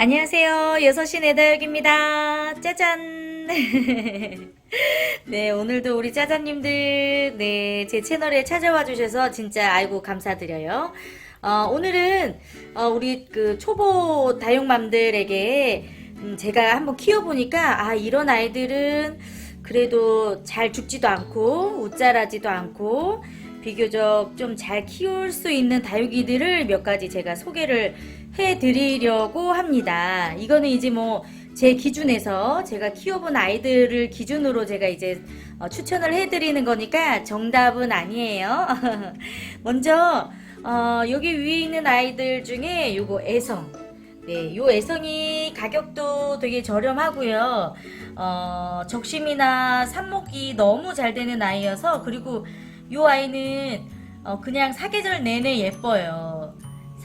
안녕하세요. 여섯시 네다역입니다. 짜잔! 네, 오늘도 우리 짜잔님들, 네, 제 채널에 찾아와 주셔서 진짜 아이고 감사드려요. 어, 오늘은, 어, 우리 그 초보 다육맘들에게, 음, 제가 한번 키워보니까, 아, 이런 아이들은 그래도 잘 죽지도 않고, 웃자라지도 않고, 비교적 좀 잘 키울 수 있는 다육이들을 몇 가지 제가 소개를 해드리려고 합니다. 이거는 이제 뭐 제 기준에서 제가 키워본 아이들을 기준으로 제가 이제 어, 추천을 해드리는 거니까 정답은 아니에요. 먼저 어, 여기 위에 있는 아이들 중에 요거 애성. 네, 요 애성이 가격도 되게 저렴하고요. 어, 적심이나 삽목이 너무 잘 되는 아이여서 그리고 요 아이는 어, 그냥 사계절 내내 예뻐요.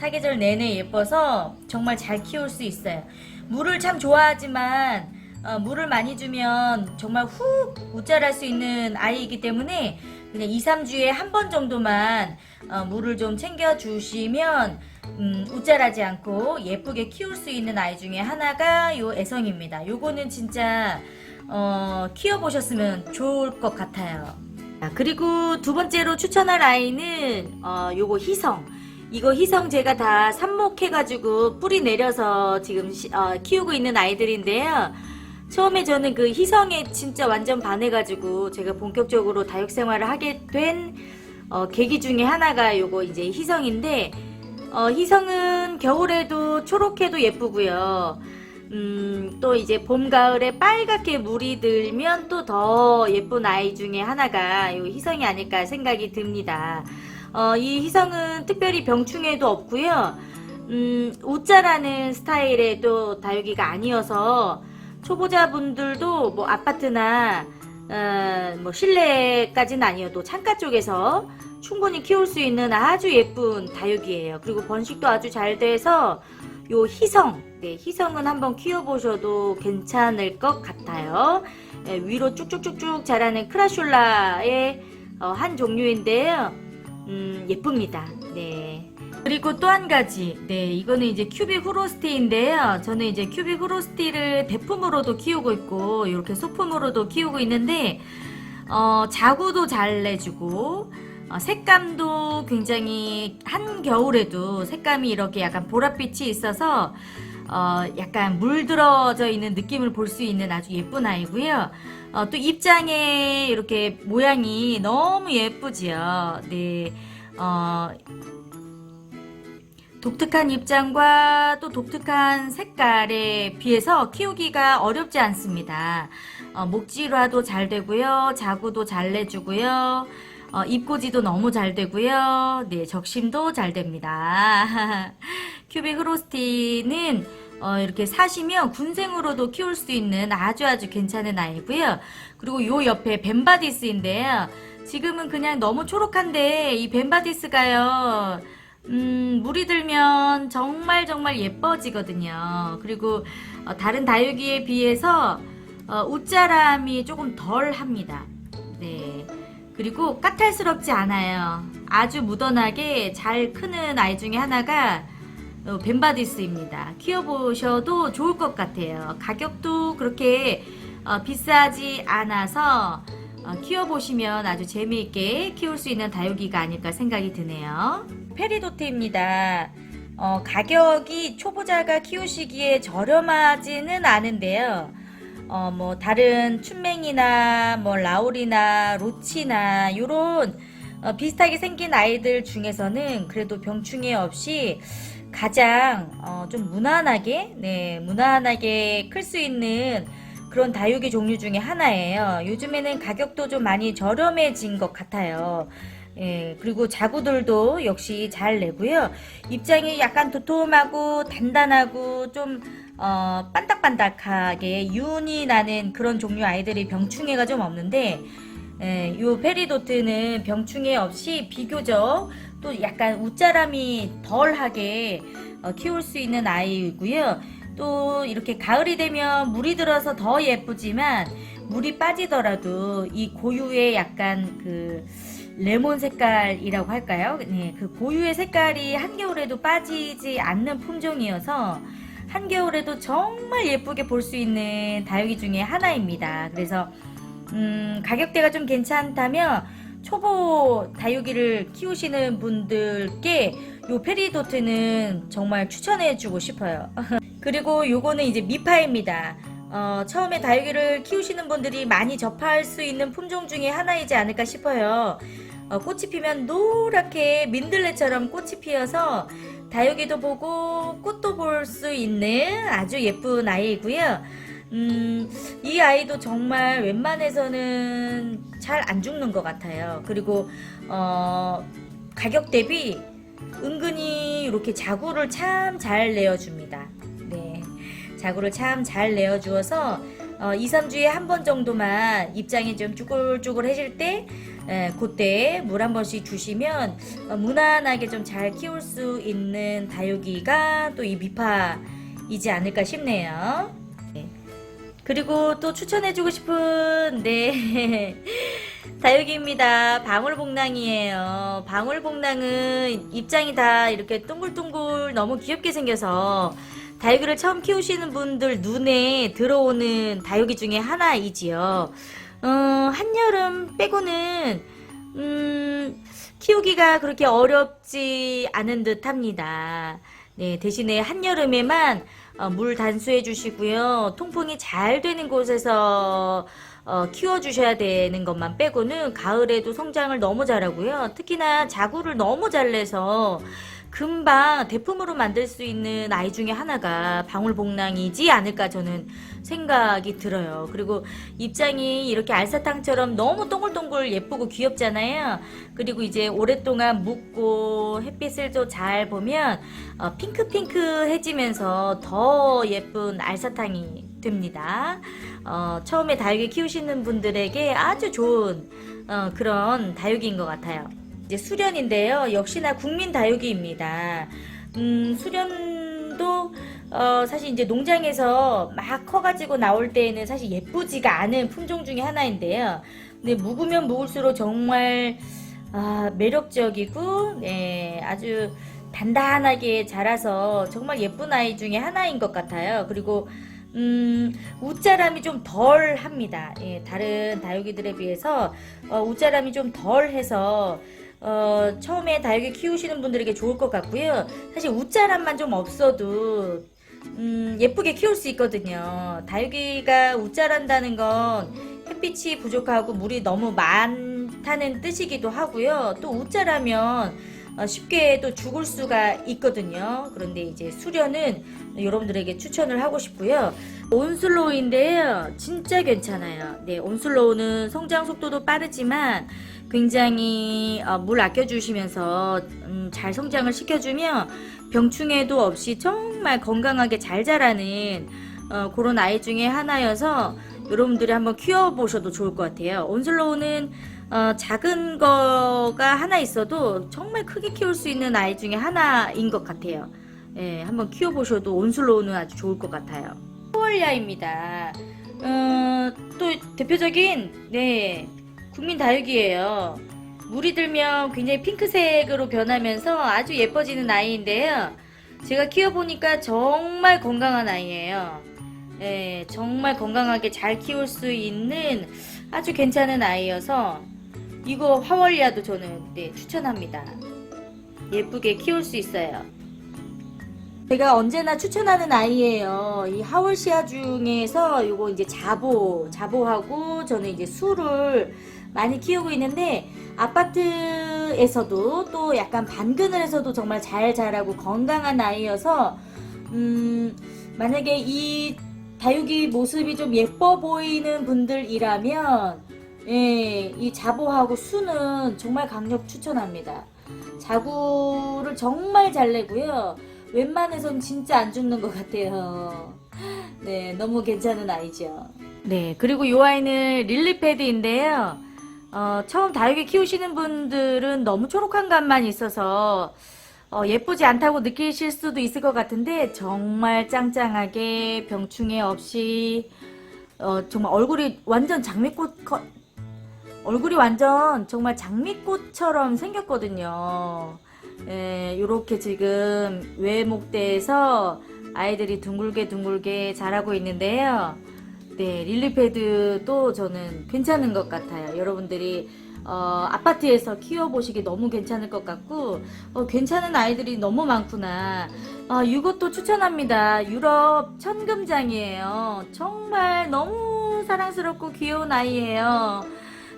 사계절 내내 예뻐서 정말 잘 키울 수 있어요. 물을 참 좋아하지만 어, 물을 많이 주면 정말 훅 웃자랄 수 있는 아이이기 때문에 그냥 2, 3주에 한 번 정도만 어, 물을 좀 챙겨 주시면 음, 웃자라지 않고 예쁘게 키울 수 있는 아이 중에 하나가 요 애성입니다. 요거는 진짜 어, 키워보셨으면 좋을 것 같아요. 자, 그리고 두 번째로 추천할 아이는 어, 요거 희성. 이거 희성 제가 다 삽목해가지고 뿌리 내려서 지금 시- 어, 키우고 있는 아이들인데요. 처음에 저는 그 희성에 진짜 완전 반해가지고 제가 본격적으로 다육 생활을 하게 된 어, 계기 중에 하나가 요거 이제 희성인데 어, 희성은 겨울에도 초록해도 예쁘고요. 음, 또 이제 봄, 가을에 빨갛게 물이 들면 또 더 예쁜 아이 중에 하나가 요 희성이 아닐까 생각이 듭니다. 어, 이 희성은 특별히 병충해도 없고요. 음, 웃자라는 스타일의 또 다육이가 아니어서 초보자분들도 뭐 아파트나 어, 뭐 실내까지는 아니어도 창가 쪽에서 충분히 키울 수 있는 아주 예쁜 다육이에요. 그리고 번식도 아주 잘 돼서 요 희성, 네, 희성은 한번 키워보셔도 괜찮을 것 같아요. 예, 위로 쭉쭉쭉쭉 자라는 크라슐라의 어, 한 종류인데요. 음, 예쁩니다. 네. 그리고 또 한 가지, 네, 이거는 이제 큐빅 후로스티인데요. 저는 이제 큐빅 후로스티를 대품으로도 키우고 있고, 이렇게 소품으로도 키우고 있는데, 어, 자구도 잘 내주고, 어, 색감도 굉장히 한겨울에도 색감이 이렇게 약간 보랏빛이 있어서 어, 약간 물들어져 있는 느낌을 볼 수 있는 아주 예쁜 아이고요. 어, 또 입장에 이렇게 모양이 너무 예쁘지요. 네. 어, 독특한 입장과 또 독특한 색깔에 비해서 키우기가 어렵지 않습니다. 어, 목질화도 잘 되고요. 자구도 잘 내주고요. 어, 입고지도 너무 잘 되고요. 네, 적심도 잘 됩니다. 큐빅 흐로스티는 어, 이렇게 사시면 군생으로도 키울 수 있는 아주 아주 괜찮은 아이고요. 그리고 요 옆에 벤바디스인데요. 지금은 그냥 너무 초록한데 이 벤바디스가요. 음, 물이 들면 정말 정말 예뻐지거든요. 그리고 어, 다른 다육이에 비해서 어, 웃자람이 조금 덜 합니다. 네. 그리고 까탈스럽지 않아요. 아주 무던하게 잘 크는 아이 중에 하나가 어, 벤바디스입니다. 키워보셔도 좋을 것 같아요. 가격도 그렇게 어, 비싸지 않아서 어, 키워보시면 아주 재미있게 키울 수 있는 다육이가 아닐까 생각이 드네요. 페리도트입니다. 어, 가격이 초보자가 키우시기에 저렴하지는 않은데요. 어, 뭐, 다른 춘맹이나, 뭐, 라울이나, 로치나, 요런, 어, 비슷하게 생긴 아이들 중에서는 그래도 병충해 없이 가장, 어, 좀 무난하게, 네, 무난하게 클 수 있는 그런 다육이 종류 중에 하나예요. 요즘에는 가격도 좀 많이 저렴해진 것 같아요. 예, 그리고 자구들도 역시 잘 내고요. 입장이 약간 도톰하고 단단하고 좀 어, 반딱반딱하게 윤이 나는 그런 종류 아이들이 병충해가 좀 없는데 예, 요 페리도트는 병충해 없이 비교적 또 약간 웃자람이 덜하게 어, 키울 수 있는 아이이고요. 또 이렇게 가을이 되면 물이 들어서 더 예쁘지만 물이 빠지더라도 이 고유의 약간 그 레몬 색깔이라고 할까요? 네, 그 고유의 색깔이 한겨울에도 빠지지 않는 품종이어서 한겨울에도 정말 예쁘게 볼 수 있는 다육이 중에 하나입니다. 그래서 음, 가격대가 좀 괜찮다면 초보 다육이를 키우시는 분들께 요 페리도트는 정말 추천해주고 싶어요. 그리고 요거는 이제 미파입니다. 어, 처음에 다육이를 키우시는 분들이 많이 접할 수 있는 품종 중에 하나이지 않을까 싶어요. 어, 꽃이 피면 노랗게 민들레처럼 꽃이 피어서 다육이도 보고 꽃도 볼 수 있는 아주 예쁜 아이이고요. 음, 이 아이도 정말 웬만해서는 잘 안 죽는 것 같아요. 그리고 어, 가격 대비 은근히 이렇게 자구를 참 잘 내어줍니다. 네, 자구를 참 잘 내어주어서 어, 2, 3주에 한 번 정도만 입장이 좀 쭈글쭈글해질 때 에, 그때 물 한 번씩 주시면 어, 무난하게 좀 잘 키울 수 있는 다육이가 또 이 미파이지 않을까 싶네요. 네. 그리고 또 추천해주고 싶은 네 다육이입니다. 방울복랑이에요. 방울복랑은 입장이 다 이렇게 둥글둥글 너무 귀엽게 생겨서 다육이를 처음 키우시는 분들 눈에 들어오는 다육이 중에 하나이지요. 어, 한여름 빼고는 음, 키우기가 그렇게 어렵지 않은 듯 합니다. 네, 대신에 한여름에만 어, 물 단수해 주시고요. 통풍이 잘 되는 곳에서 어, 키워주셔야 되는 것만 빼고는 가을에도 성장을 너무 잘하고요. 특히나 자구를 너무 잘 내서 금방 대품으로 만들 수 있는 아이 중에 하나가 방울복랑이지 않을까 저는 생각이 들어요. 그리고 입장이 이렇게 알사탕처럼 너무 동글동글 예쁘고 귀엽잖아요. 그리고 이제 오랫동안 묵고 햇빛을 또 잘 보면 어, 핑크핑크해지면서 더 예쁜 알사탕이 됩니다. 어, 처음에 다육이 키우시는 분들에게 아주 좋은 어, 그런 다육이인 것 같아요. 이제 수련인데요. 역시나 국민 다육이입니다. 음, 수련도 어, 사실 이제 농장에서 막 커가지고 나올 때에는 사실 예쁘지가 않은 품종 중에 하나인데요. 근데 묵으면 묵을수록 정말 아, 매력적이고 네, 아주 단단하게 자라서 정말 예쁜 아이 중에 하나인 것 같아요. 그리고 음, 웃자람이 좀 덜 합니다. 예, 다른 다육이들에 비해서 어, 웃자람이 좀 덜 해서 어, 처음에 다육이 키우시는 분들에게 좋을 것 같고요. 사실 웃자람만 좀 없어도 음, 예쁘게 키울 수 있거든요. 다육이가 웃자란다는 건 햇빛이 부족하고 물이 너무 많다는 뜻이기도 하고요. 또 웃자라면 어, 쉽게 또 죽을 수가 있거든요. 그런데 이제 수련은 여러분들에게 추천을 하고 싶고요. 온슬로우인데요. 진짜 괜찮아요. 네, 온슬로우는 성장 속도도 빠르지만 굉장히 어, 물 아껴주시면서 음, 잘 성장을 시켜주면 병충해도 없이 정말 건강하게 잘 자라는 어, 그런 아이 중에 하나여서 여러분들이 한번 키워보셔도 좋을 것 같아요. 온슬로우는 어, 작은 거가 하나 있어도 정말 크게 키울 수 있는 아이 중에 하나인 것 같아요. 예, 한번 키워보셔도 온슬로우는 아주 좋을 것 같아요. 포월리아입니다. 어, 또 대표적인 네 국민 다육이에요. 물이 들면 굉장히 핑크색으로 변하면서 아주 예뻐지는 아이인데요. 제가 키워보니까 정말 건강한 아이예요. 예, 정말 건강하게 잘 키울 수 있는 아주 괜찮은 아이여서 이거 화월리아도 저는 네, 추천합니다. 예쁘게 키울 수 있어요. 제가 언제나 추천하는 아이예요. 이 하월시아 중에서 이거 이제 자보, 자보하고 저는 이제 수를 많이 키우고 있는데 아파트에서도 또 약간 반그늘에서도 정말 잘 자라고 건강한 아이여서 음, 만약에 이 다육이 모습이 좀 예뻐 보이는 분들이라면 예, 이 자보하고 수는 정말 강력 추천합니다. 자구를 정말 잘 내고요. 웬만해선 진짜 안 죽는 것 같아요. 네, 너무 괜찮은 아이죠. 네, 그리고 이 아이는 릴리패드인데요. 어, 처음 다육이 키우시는 분들은 너무 초록한 감만 있어서 어, 예쁘지 않다고 느끼실 수도 있을 것 같은데 정말 짱짱하게 병충해 없이 어, 정말 얼굴이 완전 장미꽃 커- 얼굴이 완전 정말 장미꽃처럼 생겼거든요. 예, 요렇게 지금 외목대에서 아이들이 둥글게 둥글게 자라고 있는데요. 네, 릴리패드도 저는 괜찮은 것 같아요. 여러분들이 어, 아파트에서 키워보시기 너무 괜찮을 것 같고 어, 괜찮은 아이들이 너무 많구나. 아, 이것도 추천합니다. 유럽 천금장이에요. 정말 너무 사랑스럽고 귀여운 아이예요.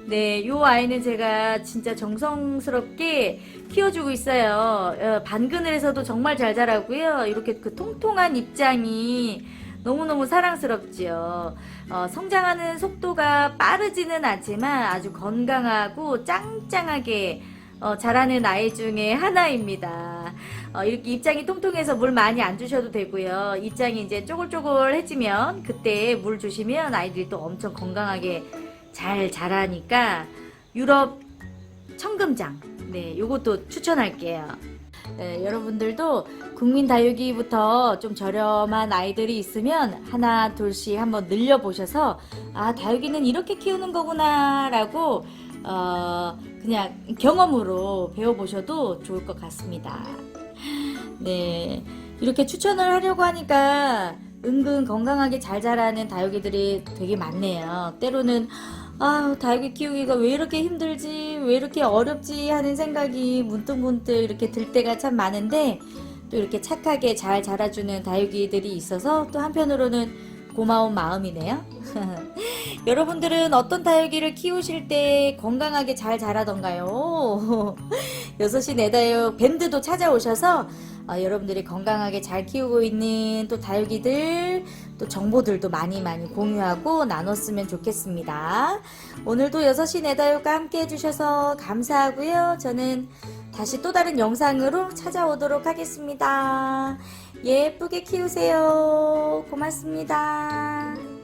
네, 요 아이는 제가 진짜 정성스럽게 키워주고 있어요. 어, 반그늘에서도 정말 잘 자라고요. 이렇게 그 통통한 입장이 너무너무 사랑스럽지요. 어, 성장하는 속도가 빠르지는 않지만 아주 건강하고 짱짱하게 어, 자라는 아이 중에 하나입니다. 어, 이렇게 입장이 통통해서 물 많이 안 주셔도 되고요. 입장이 이제 쪼글쪼글해지면 그때 물 주시면 아이들이 또 엄청 건강하게 잘 자라니까 유럽 청금장 네 요것도 추천할게요. 네, 여러분들도 국민 다육이부터 좀 저렴한 아이들이 있으면 하나 둘씩 한번 늘려 보셔서 아 다육이는 이렇게 키우는 거구나 라고 어, 그냥 경험으로 배워보셔도 좋을 것 같습니다. 네 이렇게 추천을 하려고 하니까 은근 건강하게 잘 자라는 다육이들이 되게 많네요. 때로는 아, 다육이 키우기가 왜 이렇게 힘들지, 왜 이렇게 어렵지 하는 생각이 문득문득 이렇게 들 때가 참 많은데, 또 이렇게 착하게 잘 자라주는 다육이들이 있어서 또 한편으로는 고마운 마음이네요. 여러분들은 어떤 다육이를 키우실 때 건강하게 잘 자라던가요? 6시 내다육 밴드도 찾아오셔서 어, 여러분들이 건강하게 잘 키우고 있는 또 다육이들 또 정보들도 많이 많이 공유하고 나눴으면 좋겠습니다. 오늘도 6시 내다육과 함께 해주셔서 감사하고요. 저는 다시 또 다른 영상으로 찾아오도록 하겠습니다. 예쁘게 키우세요. 고맙습니다.